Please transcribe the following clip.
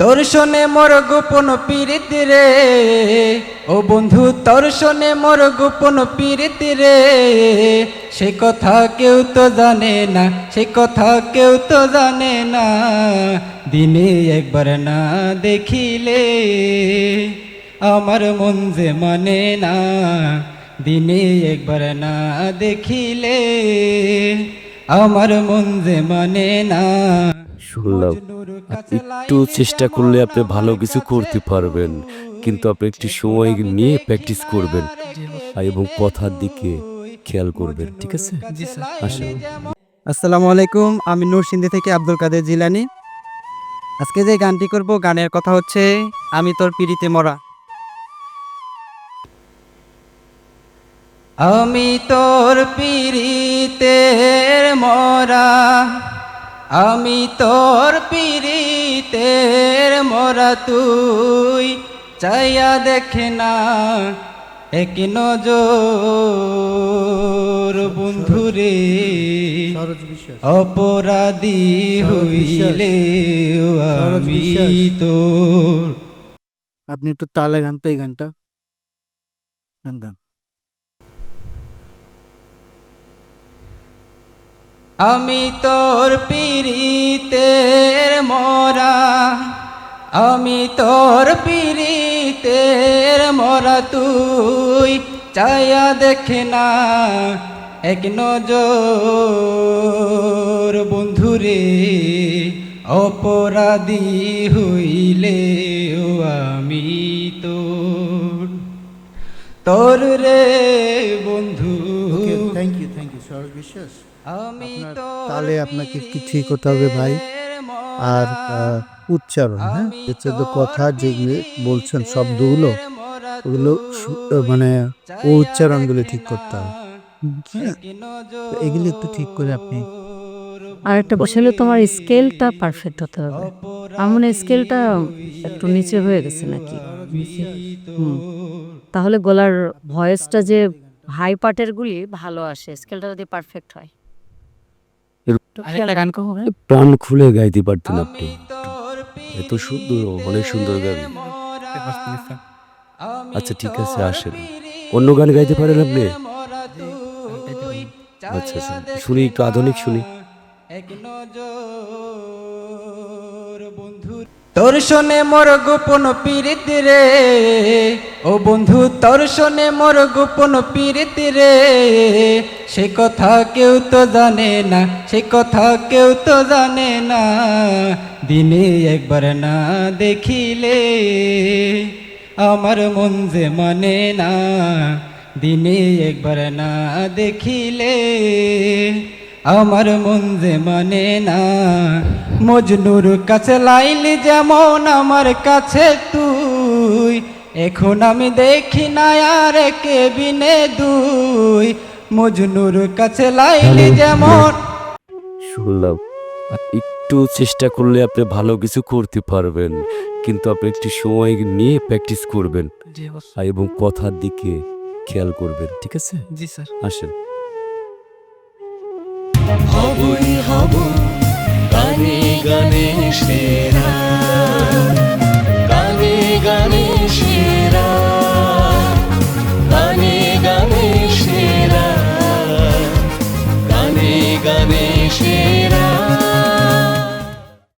তোর শোনে মোর গোপন পীড়িত রে। ও বন্ধু তোর শোনে মোর গোপন পীড়িত রে। সে কথা কেউ তো জানে না, সে কথা কেউ তো জানে না। দিনে একবার না দেখিলে আমার মন যে মানে না। দিনে একবার না দেখিলে আমার মন যে মানে না। শুনলাম। একটু চেষ্টা করলে আপনি ভালো কিছু করতে পারবেন। কিন্তু আপনি একটু সময় নিয়ে প্র্যাকটিস করবেন এবং কথার দিকে খেয়াল করবেন ঠিক আছে? আসেন। আসসালামু আলাইকুম আমি নরসিংদী থেকে আব্দুল কাদের জিলানি। আজকে যে গানটি করব গানের কথা হচ্ছে আমি তোর পিড়িতে মরা। আমি তোর পিড়িতে মরা। আমি তোর পীড়িতের মরা তুই চাইয়া দেখে না এক নজর বন্ধুরে অপরাধী হইলে আমি তোর আপনি একটু তালে গান তো এই গানটা। গান গান। আমি তোর পীড়িতের মরা, আমি তোর পীড়িতের মরা, তুই চায়া দেখে না এক নজর। বন্ধুরে অপরাধী হইলে আমি তোর তোর রে বন্ধু। Thank you thank you Saroj Biswas তালে আপনাকে একটু ঠিক হতে হবে ভাই? আর উচ্চারণ হ্যাঁ? হচ্ছে তো কথা যেগুলো বলছেন শব্দগুলো ওগুলো মানে ও উচ্চারণগুলো ঠিক করতে হবে। এগুলো একটু ঠিক করে আপনি আর একটা আসলে তোমার স্কেলটা পারফেক্ট হতে হবে। আমার মনে স্কেলটা একটু নিচে হয়ে গেছে নাকি? তাহলে গলার ভয়েসটা যে হাই পার্টের গুলি ভালো আসে স্কেলটা যদি পারফেক্ট হয়। একটু গান প্রাণ খুলে গাইতে পারতেন আপনি। এত সুন্দর অনেক সুন্দর গান। আচ্ছা ঠিক আছে আসেন। অন্য গান গাইতে পারেন আপনি? আচ্ছা আচ্ছা শুনি একটু আধুনিক শুনি। এক নজর বন্ধু। তোর শোনে মোর গোপন পীড়িত রে। ও বন্ধু, তোর শোনে মোর গোপন পীড়িত রে। সে কথা কেউ তো জানে না, সে কথা কেউ তো জানে না। দিনে একবার না দেখিলে আমার মন যে মানে না। দিনে একবার না দেখিলে আমার মন যে মানে না মজনুর কাছে লাইলি যেমন আমার কাছে তুই এখন আমি দেখি না আর কে বিনে দুই। মজনুর কাছে লাইলি যেমন শুনলাম। একটু চেষ্টা করলে আপনি ভালো কিছু করতে পারবেন কিন্তু আপনি একটু সময় নিয়ে প্র্যাকটিস করবেন এবং কথার দিকে খেয়াল করবেন ঠিক আছে? জি স্যার। আসেন। হবই হব গানে গণেশ সেরা।